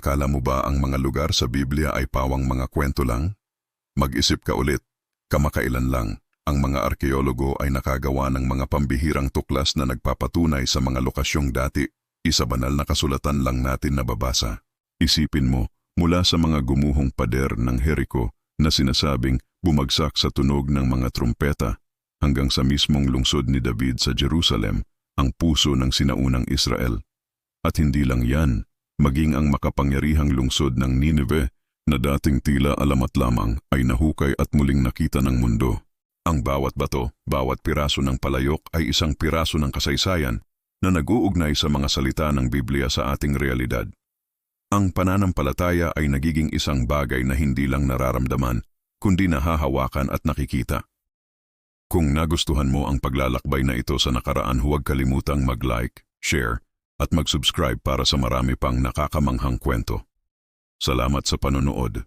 Akala mo ba ang mga lugar sa Biblia ay pawang mga kwento lang? Mag-isip ka ulit. Kamakailan lang, ang mga arkeologo ay nakagawa ng mga pambihirang tuklas na nagpapatunay sa mga lokasyong dati. Isa banal na kasulatan lang natin nababasa. Isipin mo, mula sa mga gumuhong pader ng Jericho na sinasabing bumagsak sa tunog ng mga trumpeta hanggang sa mismong lungsod ni David sa Jerusalem, ang puso ng sinaunang Israel. At hindi lang yan, maging ang makapangyarihang lungsod ng Nineveh na dating tila alamat lamang ay nahukay at muling nakita ng mundo. Ang bawat bato, bawat piraso ng palayok ay isang piraso ng kasaysayan na nag-uugnay sa mga salita ng Biblia sa ating realidad. Ang pananampalataya ay nagiging isang bagay na hindi lang nararamdaman, kundi nahahawakan at nakikita. Kung nagustuhan mo ang paglalakbay na ito sa nakaraan huwag kalimutang mag-like, share, at mag-subscribe para sa marami pang nakakamanghang kwento. Salamat sa panonood.